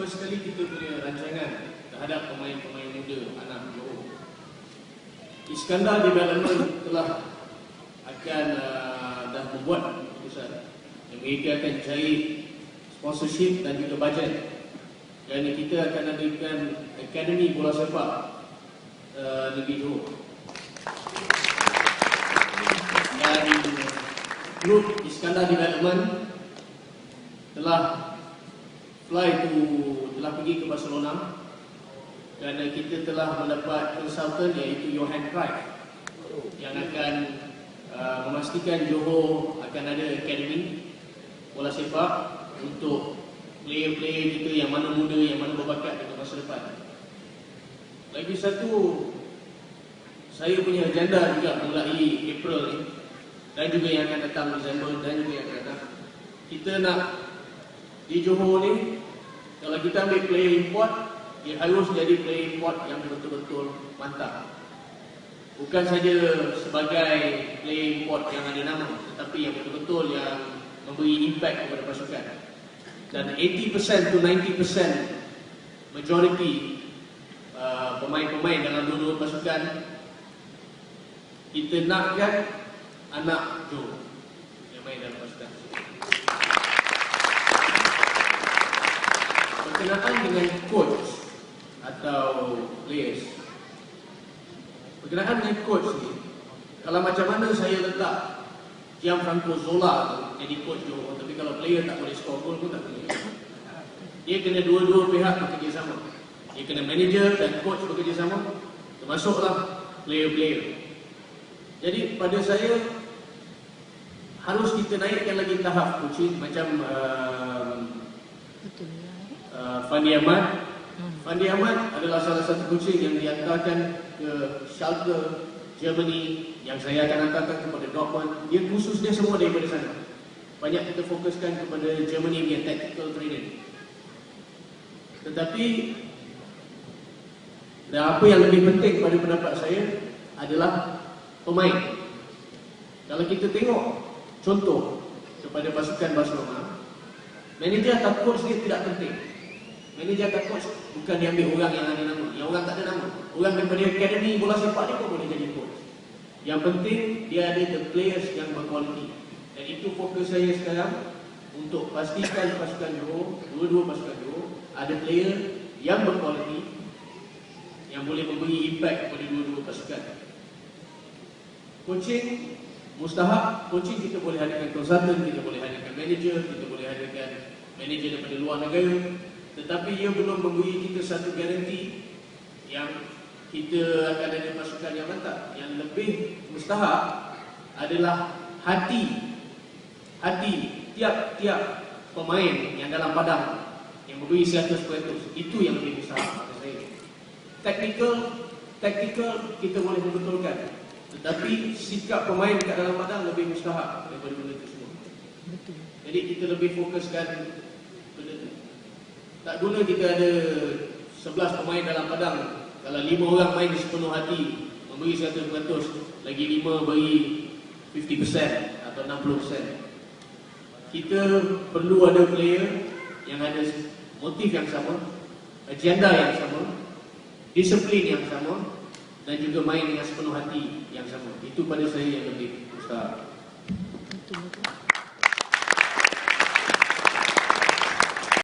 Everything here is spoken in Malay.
first kali kita punya rancangan terhadap pemain-pemain muda anak Johor. Iskandar Development telah akan uh, dah membuat keputusan yang mereka akan cari sponsorship dan juga bajet dan kita akan adakan akademi bola sepak uh, negeri Johor. Dan grup Iskandar Development telah fly to telah pergi ke Barcelona dan kita telah mendapat konsultan iaitu Johan Cruyff yang akan uh, memastikan Johor akan ada akademi bola sepak untuk player-player kita yang mana muda, yang mana berbakat untuk masa depan. Lagi satu, saya punya agenda juga mulai April ni dan juga yang akan datang Disember dan juga yang akan datang. Kita nak di Johor ni, kalau kita ambil player import, dia harus jadi player import yang betul-betul mantap. Bukan saja sebagai player import yang ada nama, tetapi yang betul-betul yang memberi impact kepada pasukan. Dan 80% to 90% majority uh, pemain-pemain dalam dua-dua pasukan kita nakkan anak Joe yang main dalam pasukan. Berkenaan dengan coach atau players. Berkenaan dengan coach ni, kalau macam mana saya letak Gianfranco Zola jadi coach Johor, tapi kalau player tak boleh score goal pun tak boleh. Dia kena dua-dua pihak bekerjasama. Dia kena manager dan coach bekerjasama, termasuklah player-player. Jadi pada saya harus kita naikkan lagi tahap coaching macam uh, uh, Fandi Ahmad. Fandi Ahmad adalah salah satu coaching yang diantarkan ke Schalke, Germany yang saya akan hantarkan kepada Dortmund. Dia khusus dia semua daripada sana. Banyak kita fokuskan kepada Germany punya tactical training. Tetapi dan apa yang lebih penting pada pendapat saya adalah pemain. Kalau kita tengok contoh kepada pasukan Barcelona, manager atau coach dia tidak penting. Manager atau coach bukan diambil orang yang ada nama, yang orang tak ada nama. Orang daripada akademi bola sepak pun boleh jadi coach. Yang penting dia ada the players yang berkualiti. Dan itu fokus saya sekarang untuk pastikan pasukan Johor, dua-dua pasukan Johor ada player yang berkualiti yang boleh memberi impact kepada dua-dua pasukan. Coaching mustahak, coaching kita boleh hadirkan konsultan, kita boleh hadirkan manager, kita boleh hadirkan manager daripada luar negara, tetapi ia belum memberi kita satu garanti yang kita akan ada pasukan yang mantap. Yang lebih mustahak adalah hati hati tiap-tiap pemain yang dalam padang yang memberi 100%. Itu yang lebih mustahak pada saya. Technical, technical kita boleh membetulkan. Tetapi sikap pemain dekat dalam padang lebih mustahak daripada benda itu semua. Betul. Jadi kita lebih fokuskan. Tak guna kita ada 11 pemain dalam padang. Kalau 5 orang main sepenuh hati, memberi 100%, lagi 5 beri 50% atau 60%. Kita perlu ada player yang ada motif yang sama, agenda yang sama, disiplin yang sama dan juga main dengan sepenuh hati yang sama. Itu pada saya yang lebih besar.